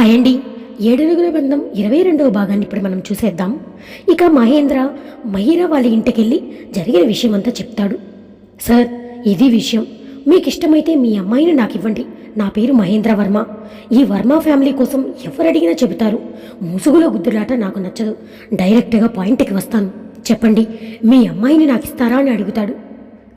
Hi అండి ఏడడుగుల బంధం ఇరవై రెండవ భాగాన్ని ఇప్పుడు మనం చూసేద్దాం. ఇక మహేంద్ర మహిరా వాళ్ళ ఇంటికెళ్ళి జరిగిన విషయం అంతా చెప్తాడు. సార్ ఇది విషయం. మీకు ఇష్టమైతే మీ అమ్మాయిని నాకు ఇవ్వండి నా పేరు మహేంద్ర వర్మ. ఈ వర్మ ఫ్యామిలీ కోసం ఎవరు అడిగినా చెబుతారు. ముసుగులో గుద్దులాట నాకు నచ్చదు. డైరెక్ట్గా పాయింట్కి వస్తాను. చెప్పండి మీ అమ్మాయిని నాకు ఇస్తారా అని అడుగుతాడు.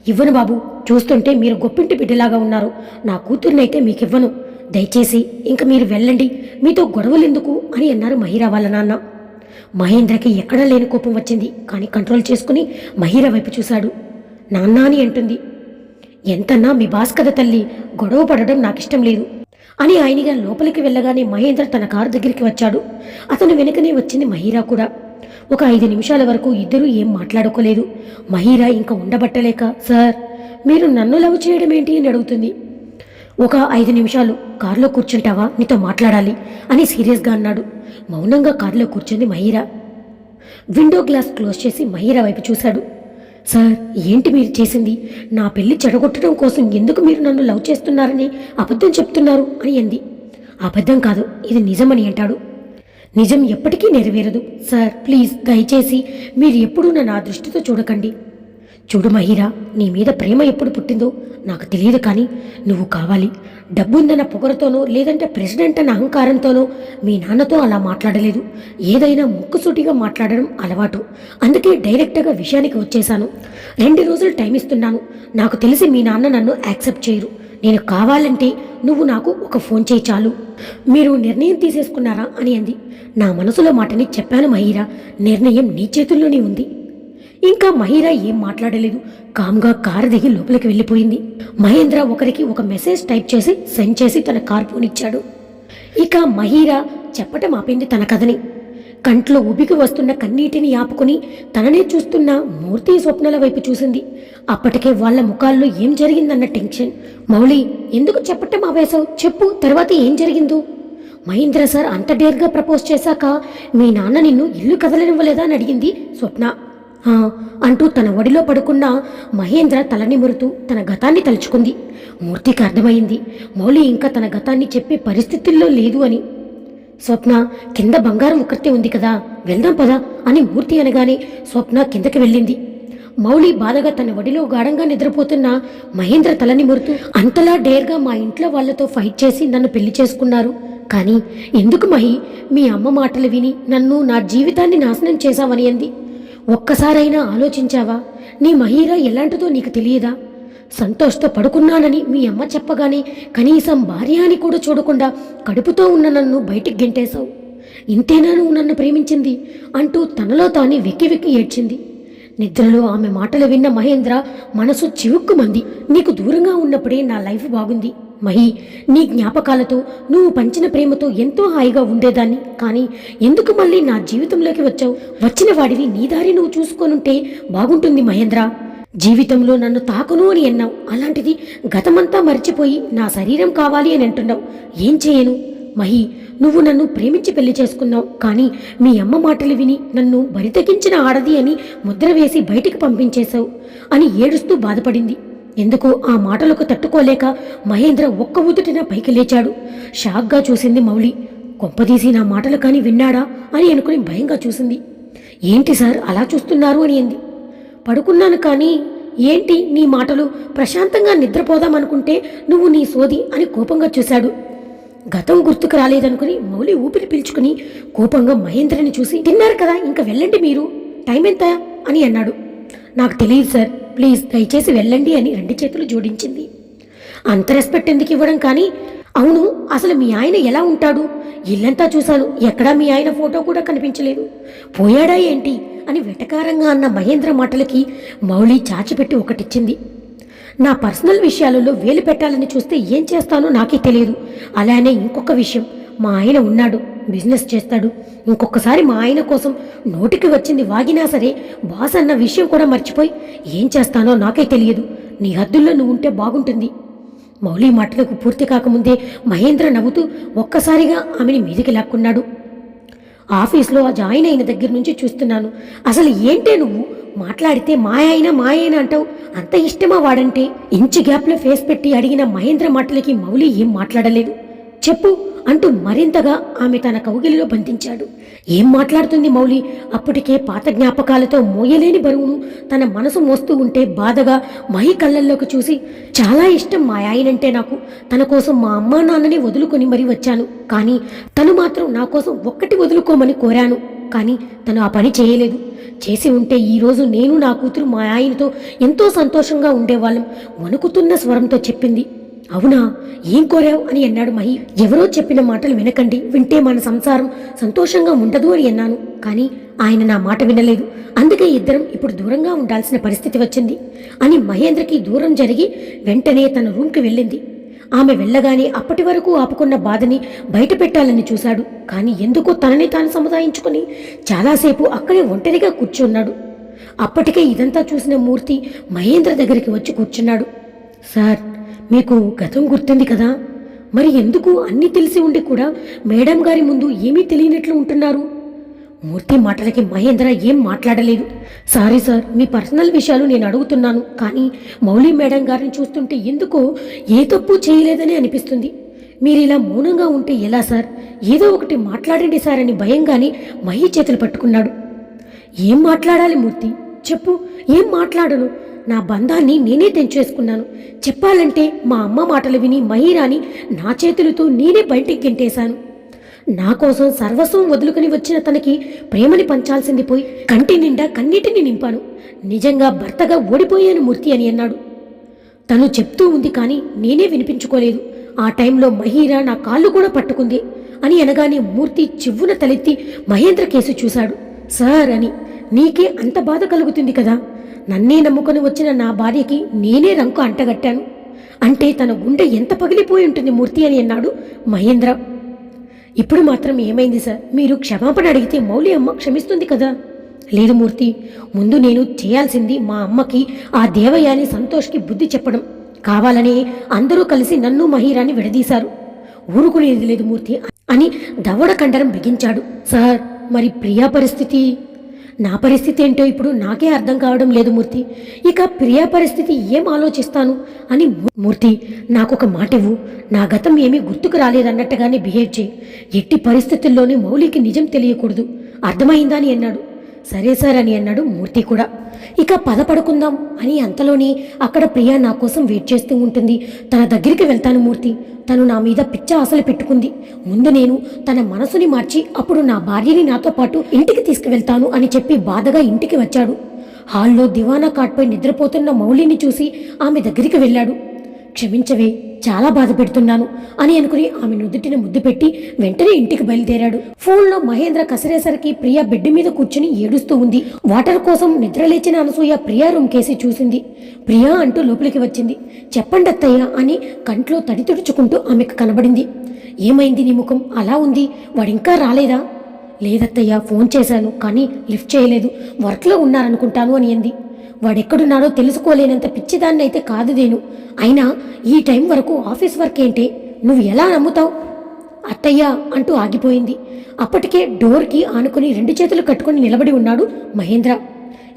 ఇవ్వను బాబు. చూస్తుంటే మీరు గొప్పింటి బిడ్డలాగా ఉన్నారు. నా కూతుర్నైతే మీకు ఇవ్వను దయచేసి ఇంక మీరు వెళ్ళండి. మీతో గొడవలు ఎందుకు అని అన్నారు మహిరా వాళ్ళ నాన్న. మహేంద్రకి ఎక్కడా లేని కోపం వచ్చింది కానీ కంట్రోల్ చేసుకుని మహిరా వైపు చూశాడు. నాన్న అని అంటుంది. ఎంతన్నా మీ బాస్ కదా తల్లి గొడవ పడడం నాకు ఇష్టం లేదు అని ఆయనగా లోపలికి వెళ్ళగానే మహేంద్ర తన కారు దగ్గరికి వచ్చాడు. అతను వెనుకనే వచ్చింది మహీరా కూడా. ఒక ఐదు నిమిషాల వరకు ఇద్దరూ ఏం మాట్లాడుకోలేదు. మహీరా ఇంకా ఉండబట్టలేక సార్ మీరు నన్ను లవ్ చేయడం ఏంటి అని అడుగుతుంది. ఒక ఐదు నిమిషాలు కారులో కూర్చుంటావా? నీతో మాట్లాడాలి అని సీరియస్గా అన్నాడు. మౌనంగా కారులో కూర్చుంది మహీరా. విండో గ్లాస్ క్లోజ్ చేసి మహీరా వైపు చూశాడు. సార్ ఏంటి మీరు చేసింది? నా పెళ్ళి చెడగొట్టడం కోసం ఎందుకు మీరు నన్ను లవ్ చేస్తున్నారని అబద్ధం చెప్తున్నారు అని అంది. అబద్ధం కాదు ఇది నిజమని అంటాడు. నిజం ఎప్పటికీ నెరవేరదు. సార్ ప్లీజ్ దయచేసి మీరు ఎప్పుడూ నన్ను ఆ దృష్టితో చూడకండి. చూడు మహిరా నీ మీద ప్రేమ ఎప్పుడు పుట్టిందో నాకు తెలియదు కానీ నువ్వు కావాలి. డబ్బుందన్న పొగరతోనో లేదంటే ప్రెసిడెంట్ అన్న అహంకారంతోనో మీ నాన్నతో అలా మాట్లాడలేదు. ఏదైనా ముక్కుసూటిగా మాట్లాడడం అలవాటు. అందుకే డైరెక్ట్గా విషయానికి వచ్చేశాను. రెండు రోజులు టైం ఇస్తున్నాను. నాకు తెలిసి మీ నాన్న నన్ను యాక్సెప్ట్ చేయరు. నేను కావాలంటే నువ్వు నాకు ఒక ఫోన్ చేయి చాలు. మీరు నిర్ణయం తీసేసుకున్నారా అని అంది. నా మనసులో మాటని చెప్పాను మహిరా. నిర్ణయం నీ చేతుల్లోనే ఉంది. ఇంకా మహిరా ఏం మాట్లాడలేదు. కామ్గా కారు దిగి లోపలికి వెళ్ళిపోయింది. మహేంద్ర ఒకరికి ఒక మెసేజ్ టైప్ చేసి సెండ్ చేసి తన కార్ పోనిచ్చాడు. ఇక మహీరా చెప్పటం ఆపింది తన కథని. కంట్లో ఉబికి వస్తున్న కన్నీటిని ఆపుకుని తననే చూస్తున్న మూర్తి స్వప్నాల వైపు చూసింది. అప్పటికే వాళ్ళ ముఖాల్లో ఏం జరిగిందన్న టెన్షన్. మౌళి ఎందుకు చెప్పటం ఆవేశావు చెప్పు తర్వాత ఏం జరిగిందో. మహేంద్ర సార్ అంత డేర్గా ప్రపోజ్ చేశాక మీ నాన్న నిన్ను ఇల్లు కదలనివ్వలేదా అని అడిగింది స్వప్న. అంటూ తన ఒడిలో పడుకున్న మహేంద్ర తలనిమురుతూ తన గతాన్ని తలుచుకుంది. మూర్తికి అర్థమైంది. మౌలి ఇంకా తన గతాన్ని చెప్పే పరిస్థితుల్లో లేదు అని. స్వప్న కింద బంగారం ఒకరితే ఉంది కదా వెళ్దాం పదా అని మూర్తి అనగానే స్వప్న కిందకి వెళ్ళింది. మౌలి బాధగా తన ఒడిలో గాఢంగా నిద్రపోతున్న మహేంద్ర తలని మురుతూ అంతలా డేర్గా మా ఇంట్లో వాళ్ళతో ఫైట్ చేసి నన్ను పెళ్ళి చేసుకున్నారు. కానీ ఎందుకు మహి మీ అమ్మ మాటలు విని నన్ను నా జీవితాన్ని నాశనం చేశావని అంది. ఒక్కసారైనా ఆలోచించావా? నీ మహీరా ఎలాంటిదో నీకు తెలియదా? సంతోష్తో పడుకున్నానని మీ అమ్మ చెప్పగానే కనీసం భార్య అని కూడా చూడకుండా కడుపుతో ఉన్న నన్ను బయటికి గెంటేశావు. ఇంతేనా నువ్వు నన్ను ప్రేమించింది? అంటూ తనలో తానే వెక్కి వెక్కి ఏడ్చింది. నిద్రలో ఆమె మాటలు విన్న మహేంద్ర మనసు చివుక్కుమంది. నీకు దూరంగా ఉన్నప్పుడే నా లైఫ్ బాగుంది. మహి నీ జ్ఞాపకాలతో నువ్వు పంచిన ప్రేమతో ఎంతో హాయిగా ఉండేదాన్ని. కానీ ఎందుకు మళ్ళీ నా జీవితంలోకి వచ్చావు? వచ్చిన వాడివి నీ దారి నువ్వు చూసుకొనుంటే బాగుంటుంది మహేంద్ర. జీవితంలో నన్ను తాకును అని అన్నావు. అలాంటిది గతమంతా మర్చిపోయి నా శరీరం కావాలి అని అంటున్నావు. ఏం చేయను? మహి నువ్వు నన్ను ప్రేమించి పెళ్ళి చేసుకున్నావు. కానీ మీ అమ్మ మాటలు విని నన్ను బరితెగించిన ఆడది అని ముద్ర వేసి బయటికి పంపించేశావు అని ఏడుస్తూ బాధపడింది. ఎందుకు ఆ మాటలకు తట్టుకోలేక మహేంద్ర ఒక్క ఊదుటిన పైకి లేచాడు. షాక్గా చూసింది మౌలి కొంపదీసి నా మాటలు కానీ విన్నాడా అని అనుకుని భయంగా చూసింది. ఏంటి సార్ అలా చూస్తున్నారు అని అంది. పడుకున్నాను కానీ ఏంటి నీ మాటలు? ప్రశాంతంగా నిద్రపోదామనుకుంటే నువ్వు నీ సోది అని కోపంగా చూశాడు. గతం గుర్తుకు రాలేదనుకుని మౌలి ఊపిరి పీల్చుకుని కోపంగా మహేంద్రని చూసి తిన్నారు కదా ఇంకా వెళ్ళండి మీరు. టైం ఎంత అని అన్నాడు. నాకు తెలియదు సార్. ప్లీజ్ దయచేసి వెళ్ళండి అని రెండు చేతులు జోడించింది. అంత రెస్పెక్ట్ ఎందుకు ఇవ్వడం కానీ? అవును అసలు మీ ఆయన ఎలా ఉంటాడు? ఇల్లంతా చూశాను ఎక్కడా మీ ఆయన ఫోటో కూడా కనిపించలేదు. పోయాడా ఏంటి? అని వెటకారంగా అన్న మహేంద్ర మాటలకి మౌళి చాచిపెట్టి ఒకటిచ్చింది. నా పర్సనల్ విషయాలలో వేలు పెట్టాలని చూస్తే ఏం చేస్తానో నాకే తెలియదు. అలానే ఇంకొక విషయం మా ఆయన ఉన్నాడు. బిజినెస్ చేస్తాడు. ఇంకొకసారి మా ఆయన కోసం నోటికి వచ్చింది వాగినా సరే బాస్ అన్న విషయం కూడా మర్చిపోయి ఏం చేస్తానో నాకే తెలియదు. నీ హద్దుల్లో నువ్వు ఉంటే బాగుంటుంది. మౌలి మాటలకు పూర్తి కాకముందే మహేంద్ర నవ్వుతూ ఒక్కసారిగా ఆమెని మీదికి లాక్కున్నాడు. ఆఫీస్లో జాయిన్ అయిన దగ్గర నుంచి చూస్తున్నాను. అసలు ఏంటే నువ్వు? మాట్లాడితే మా ఆయన అంటావు. అంత ఇష్టమా వాడంటే? ఇంచు గ్యాప్లో ఫేస్ పెట్టి అడిగిన మహేంద్ర మాటలకి మౌలి ఏం మాట్లాడలేదు. చెప్పు అంటూ మరింతగా ఆమె తన కౌగిలిలో బంధించాడు. ఏం మాట్లాడుతుంది మౌలి అప్పటికే పాత జ్ఞాపకాలతో మోయలేని బరువును తన మనసు మోస్తూ ఉంటే బాధగా మహి కళ్ళల్లోకి చూసి చాలా ఇష్టం మా ఆయనంటే నాకు. తన కోసం మా అమ్మా నాన్నని వదులుకొని మరీ వచ్చాను. కానీ తను మాత్రం నా కోసం ఒక్కటి వదులుకోమని కోరాను. కానీ తను ఆ పని చేయలేదు. చేసి ఉంటే ఈరోజు నేను నా కూతురు మా ఆయనతో ఎంతో సంతోషంగా ఉండేవాళ్ళం వణుకుతున్న స్వరంతో చెప్పింది. అవునా? ఏం కోరావు అని అన్నాడు మహి. ఎవరో చెప్పిన మాటలు వినకండి. వింటే మన సంసారం సంతోషంగా ఉండదు అని అన్నాను. కానీ ఆయన నా మాట వినలేదు. అందుకే ఇద్దరం ఇప్పుడు దూరంగా ఉండాల్సిన పరిస్థితి వచ్చింది. అని మహేంద్రకి దూరం జరిగి వెంటనే తన రూమ్కి వెళ్ళింది. ఆమె వెళ్ళగానే అప్పటి వరకు ఆపుకున్న బాధని బయట పెట్టాలని చూశాడు. కానీ ఎందుకో తనని తాను సముదాయించుకుని చాలాసేపు అక్కడే ఒంటరిగా కూర్చున్నాడు. అప్పటికే ఇదంతా చూసిన మూర్తి మహేంద్ర దగ్గరికి వచ్చి కూర్చున్నాడు. సార్ మీకు గతం గుర్తుంది కదా? మరి ఎందుకు అన్నీ తెలిసి ఉండి కూడా మేడం గారి ముందు ఏమీ తెలియనట్లు ఉంటున్నారు? మూర్తి మాటలకి మహేంద్ర ఏం మాట్లాడలేదు. సారీ సార్ మీ పర్సనల్ విషయాలు నేను అడుగుతున్నాను కానీ మౌలి మేడం గారిని చూస్తుంటే ఎందుకో ఏ తప్పు చేయలేదని అనిపిస్తుంది. మీరు ఇలా మౌనంగా ఉంటే ఎలా సార్? ఏదో ఒకటి మాట్లాడండి సార్ అని భయంగానే మహి చేతులు పట్టుకున్నాడు. ఏం మాట్లాడాలి మూర్తి? చెప్పు ఏం మాట్లాడను? నా బంధాన్ని నేనే తెంచేసుకున్నాను. చెప్పాలంటే మా అమ్మ మాటలు విని మహిరాని నా చేతులతో నేనే బయటికి గెంటేశాను. నా కోసం సర్వస్వం వదులుకుని వచ్చిన తనకి ప్రేమని పంచాల్సింది పోయి కంటి నిండా కన్నీటిని నింపాను. నిజంగా భర్తగా ఓడిపోయాను మూర్తి అని అన్నాడు. తను చెప్తూ ఉంది కానీ నేనే వినిపించుకోలేదు. ఆ టైంలో మహీరా నా కాళ్ళు కూడా పట్టుకుంది అని అనగానే మూర్తి చివ్వున తలెత్తి మహేంద్ర కేసు చూశాడు. సార్ అని నీకే అంత బాధ కలుగుతుంది కదా? నన్నే నమ్ముకొని వచ్చిన నా భార్యకి నేనే రంకు అంటగట్టాను. అంటే తన గుండె ఎంత పగిలిపోయి ఉంటుంది మూర్తి అని అన్నాడు మహేంద్ర. ఇప్పుడు మాత్రం ఏమైంది సార్? మీరు క్షమాపణ అడిగితే మౌలి అమ్మ క్షమిస్తుంది కదా? లేదు మూర్తి ముందు నేను చేయాల్సింది మా అమ్మకి ఆ దేవయాని సంతోష్కి బుద్ధి చెప్పడం. కావాలని అందరూ కలిసి నన్ను మహీరాని విడదీశారు. ఊరుకునేది లేదు మూర్తి అని దవడ కండరం బిగించాడు. సార్ మరి ప్రియా పరిస్థితి? నా పరిస్థితి ఏంటో ఇప్పుడు నాకే అర్థం కావడం లేదు మూర్తి. ఇక ప్రియా పరిస్థితి ఏం ఆలోచిస్తాను అని మూర్తి నాకొక మాట ఇవ్వు నా గతం ఏమీ గుర్తుకు రాలేదన్నట్టుగానే బిహేవ్ చేయి. ఎట్టి పరిస్థితుల్లోనే మౌలికి నిజం తెలియకూడదు. అర్థమైందా అని అన్నాడు. సరే సార్ అని అన్నాడు మూర్తి కూడా. ఇక పద పడుకుందాం అని అంతలోనే అక్కడ ప్రియా నా కోసం వెయిట్ చేస్తూ ఉంటుంది. తన దగ్గరికి వెళ్తాను మూర్తి. తను నా మీద పిచ్చ ఆశలు పెట్టుకుంది. ముందు నేను తన మనసుని మార్చి అప్పుడు నా భార్యని నాతో పాటు ఇంటికి తీసుకువెళ్తాను అని చెప్పి బాధగా ఇంటికి వచ్చాడు. హాల్లో దివానా కాట్పై నిద్రపోతున్న మౌలిని చూసి ఆమె దగ్గరికి వెళ్ళాడు. క్షమించవే చాలా బాధ పెడుతున్నాను అని అనుకుని ఆమె నుదుటిని ముద్దు పెట్టి వెంటనే ఇంటికి బయలుదేరాడు. ఫోన్లో మహేంద్ర కసిరేసరికి ప్రియ బెడ్ మీద కూర్చుని ఏడుస్తూ ఉంది. వాటర్ కోసం నిద్రలేచిన అనసూయ ప్రియా రూమ్ కేసి చూసింది. ప్రియా అంటూ లోపలికి వచ్చింది. చెప్పండి అత్తయ్య అని కంట్లో తడి తుడుచుకుంటూ ఆమెకు కనబడింది. ఏమైంది నీ ముఖం? అలా ఉంది. వాడింకా రాలేదా? లేదత్తయ్య ఫోన్ చేశాను కానీ లిఫ్ట్ చేయలేదు. వర్క్లో ఉన్నారనుకుంటాను అని అంది. వాడెక్కడున్నాడో తెలుసుకోలేనంత పిచ్చిదాన్ని అయితే కాదు నేను అయినా ఈ టైం వరకు ఆఫీస్ వర్క్ ఏంటి? నువ్వు ఎలా నమ్ముతావు? అత్తయ్య అంటూ ఆగిపోయింది. అప్పటికే డోర్కి ఆనుకుని రెండు చేతులు కట్టుకుని నిలబడి ఉన్నాడు మహేంద్ర.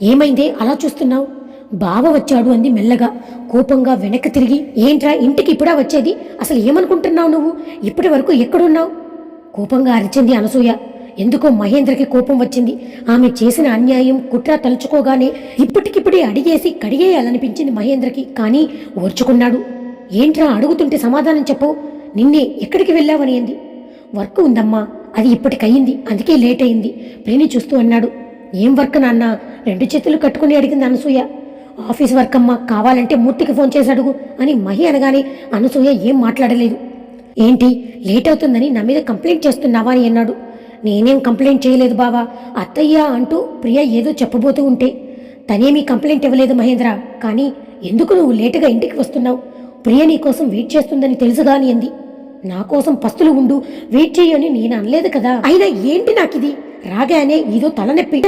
ఏమైందే? అలా చూస్తున్నావు? బావ వచ్చాడు అంది మెల్లగా. కోపంగా వెనక్కి తిరిగి ఏంట్రా ఇంటికి ఇప్పుడా వచ్చేది? అసలు ఏమనుకుంటున్నావు నువ్వు? ఇప్పటి వరకు ఎక్కడున్నావు? కోపంగా అరిచింది అనసూయ. ఎందుకో మహేంద్రకి కోపం వచ్చింది. ఆమె చేసిన అన్యాయం కుట్ర తలుచుకోగానే ఇప్పటికిప్పుడే అడిగేసి కడిగేయాలనిపించింది మహేంద్రకి. కానీ ఓర్చుకున్నాడు. ఏంట్రా అడుగుతుంటే సమాధానం చెప్పు నిన్నే ఎక్కడికి వెళ్ళావని అంది. వర్క్ ఉందమ్మా అది ఇప్పటికయ్యింది. అందుకే లేట్ అయింది ప్రేని చూస్తూ అన్నాడు. ఏం వర్క్ నాన్న? రెండు చేతులు కట్టుకుని అడిగింది అనసూయ. ఆఫీస్ వర్క్ అమ్మా కావాలంటే మూర్తికి ఫోన్ చేసి అడుగు అని మహి అనగానే అనసూయ ఏం మాట్లాడలేదు. ఏంటి లేట్ అవుతుందని నా మీద కంప్లైంట్ చేస్తున్నావా అని అన్నాడు. నేనేం కంప్లైంట్ చేయలేదు బావా. అత్తయ్య అంటూ ప్రియ ఏదో చెప్పబోతూ ఉంటే తనేమీ కంప్లైంట్ ఇవ్వలేదు మహేంద్ర. కానీ ఎందుకు నువ్వు లేటుగా ఇంటికి వస్తున్నావు? ప్రియ నీ కోసం వెయిట్ చేస్తుందని తెలుసుగాని అంది. నా కోసం పస్తులు ఉండు వెయిట్ చేయని నేను అనలేదు కదా. అయినా ఏంటి నాకిది? రాగానే ఏదో తలనొప్పి.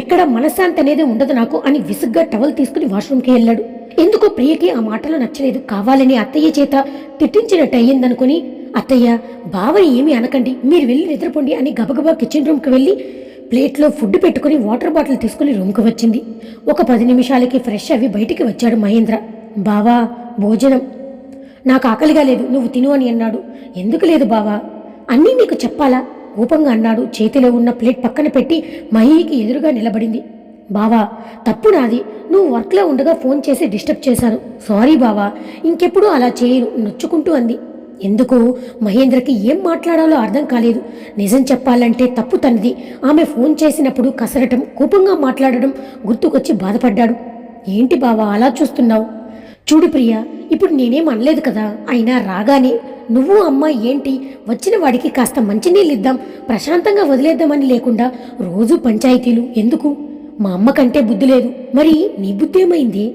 ఎక్కడ మనశ్శాంతి అనేది ఉండదు నాకు అని విసుగ్గా టవల్ తీసుకుని వాష్రూమ్కి వెళ్ళాడు. ఎందుకో ప్రియకి ఆ మాటలు నచ్చలేదు. కావాలని అత్తయ్య చేత తిట్టించినట్టు అయ్యిందనుకుని అత్తయ్య బావని ఏమీ అనకండి. మీరు వెళ్ళి నిద్రపోండి అని గబగబా కిచెన్ రూమ్కి వెళ్ళి ప్లేట్లో ఫుడ్ పెట్టుకుని వాటర్ బాటిల్ తీసుకుని రూమ్కి వచ్చింది. ఒక పది నిమిషాలకి ఫ్రెష్ అవి బయటికి వచ్చాడు మహేంద్ర. బావా భోజనం. నాకు ఆకలిగా లేదు నువ్వు తిను అని అన్నాడు. ఎందుకు లేదు బావా? అన్నీ నీకు చెప్పాలా? కోపంగా అన్నాడు. చేతిలో ఉన్న ప్లేట్ పక్కన పెట్టి మహీకి ఎదురుగా నిలబడింది. బావా తప్పు నాది. నువ్వు వర్క్లో ఉండగా ఫోన్ చేసి డిస్టర్బ్ చేశాను. సారీ బావా ఇంకెప్పుడు అలా చేయను నొచ్చుకుంటూ అంది. ఎందుకు? మహేంద్రకి ఏం మాట్లాడాలో అర్థం కాలేదు. నిజం చెప్పాలంటే తప్పు తనది. ఆమె ఫోన్ చేసినప్పుడు కసరటం కోపంగా మాట్లాడడం గుర్తుకొచ్చి బాధపడ్డాడు. ఏంటి బావా అలా చూస్తున్నావు? చూడు ప్రియ ఇప్పుడు నేనేం అనలేదు కదా? అయినా రాగానే నువ్వు అమ్మ ఏంటి? వచ్చిన వాడికి కాస్త మంచినీళ్ళు ఇద్దాం ప్రశాంతంగా వదిలేద్దామని లేకుండా రోజు పంచాయతీలు. ఎందుకు? మా అమ్మ కంటే బుద్ధి లేదు. మరి నీ బుద్ధి ఏమైంది?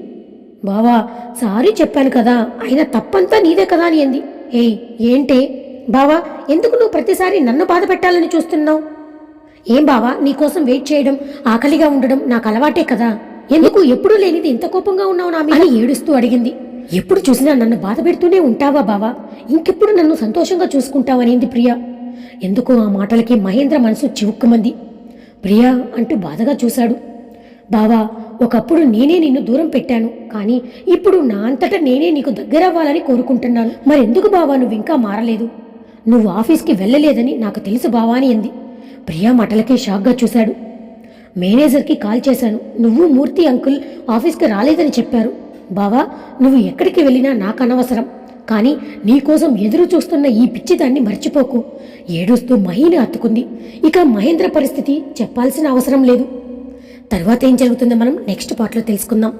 బావా సారీ చెప్పాను కదా అయినా తప్పంతా నీదే కదా అని అంది. ఏయ్ ఏంటే? బావా ఎందుకు నువ్వు ప్రతిసారి నన్ను బాధ పెట్టాలని చూస్తున్నావు? ఏం బావా నీకోసం వెయిట్ చేయడం ఆకలిగా ఉండడం నాకు అలవాటే కదా? ఎందుకు ఎప్పుడూ లేనిది ఇంత కోపంగా ఉన్నావు నా మీద? అని ఏడుస్తూ అడిగింది. ఎప్పుడు చూసినా నన్ను బాధ పెడుతూనే ఉంటావా బావా? ఇంకెప్పుడు నన్ను సంతోషంగా చూసుకుంటావనేది ప్రియా. ఎందుకో ఆ మాటలకి మహేంద్ర మనసు చివుక్కుమంది. ప్రియా అంటూ బాధగా చూశాడు. బావా ఒకప్పుడు నేనే నిన్ను దూరం పెట్టాను కానీ ఇప్పుడు నా అంతటా నేనే నీకు దగ్గర అవ్వాలని కోరుకుంటున్నాను. మరెందుకు బావా నువ్వు ఇంకా మారలేదు? నువ్వు ఆఫీస్కి వెళ్ళలేదని నాకు తెలుసు బావా అని అంది. ప్రియా మటలకే షాక్గా చూశాడు. మేనేజర్కి కాల్ చేశాను. నువ్వు మూర్తి అంకుల్ ఆఫీస్కి రాలేదని చెప్పారు. బావా నువ్వు ఎక్కడికి వెళ్ళినా నాకు అనవసరం కానీ నీకోసం ఎదురు చూస్తున్న ఈ పిచ్చిదాన్ని మర్చిపోకు. ఏడుస్తూ మహిని హత్తుకుంది. ఇక మహేంద్ర పరిస్థితి చెప్పాల్సిన అవసరం లేదు. తర్వాత ఏం జరుగుతుందో మనం నెక్స్ట్ పార్ట్లో తెలుసుకుందాం.